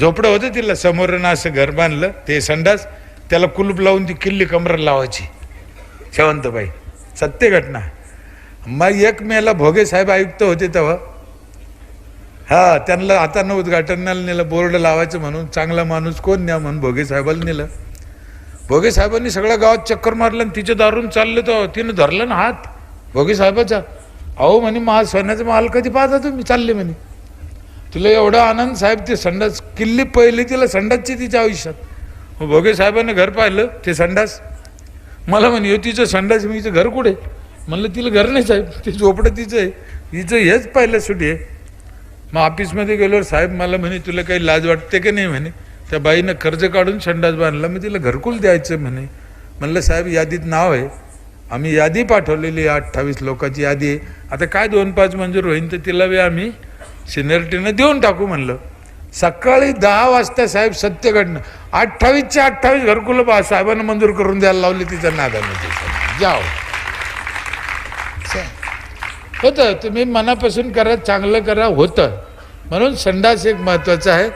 झोपडं होतं तिला समोरनं असं घर बांधलं ते संडास त्याला कुलूप लावून ती किल्ली कमर लावायची. शेवंतबाई सत्य घटना. मग एक मेला भोगे साहेब आयुक्त होते तेव्हा. हा त्यांना आता न उद्घाटनाला नेलं बोर्ड लावायचं म्हणून चांगला माणूस कोण न्या म्हणून भोगे साहेबाला नेलं. भोगे साहेबांनी सगळ्या गावात चक्कर मारलं आणि तिच्या दारून चाललं तर तिनं धरलं ना हात. भोगे साहेबाचा अहो म्हणे महा सोन्याचा माल कधी पाहता तुम्ही? चालले म्हणे. तुला एवढा आनंद साहेब ते संडास किल्ली पहिली तिला संडासची तिच्या आयुष्यात. भोगे साहेबांनी घर पाहिलं ते संडास. मला म्हणे तिचं संडास मी हिचं घर कुठे? म्हणलं तिला घर नाही साहेब ते झोपडं तिचं आहे. हिचं हेच पाहिलं सुटी आहे. मग ऑफिसमध्ये गेल्यावर साहेब मला म्हणे तुला काही लाज वाटते का नाही? म्हणे. त्या बाईनं कर्ज काढून संडास बांधला मग तिला घरकुल द्यायचं म्हणे. म्हणलं साहेब यादीत नाव आहे. आम्ही यादी पाठवलेली आहे अठ्ठावीस लोकांची यादी आहे. आता काय दोन पाच मंजूर होईन तर तिला बी आम्ही सिनियरिटीनं देऊन टाकू म्हणलं. सकाळी दहा वाजता साहेब सत्य घडणं अठ्ठावीसच्या अठ्ठावीस घरकुलं बा साहेबांना मंजूर करून द्यायला लावली तिच्या नादाने. जाओ. होतं तुम्ही मनापासून करा चांगलं करा होतं. म्हणून संडास एक महत्त्वाचा आहे.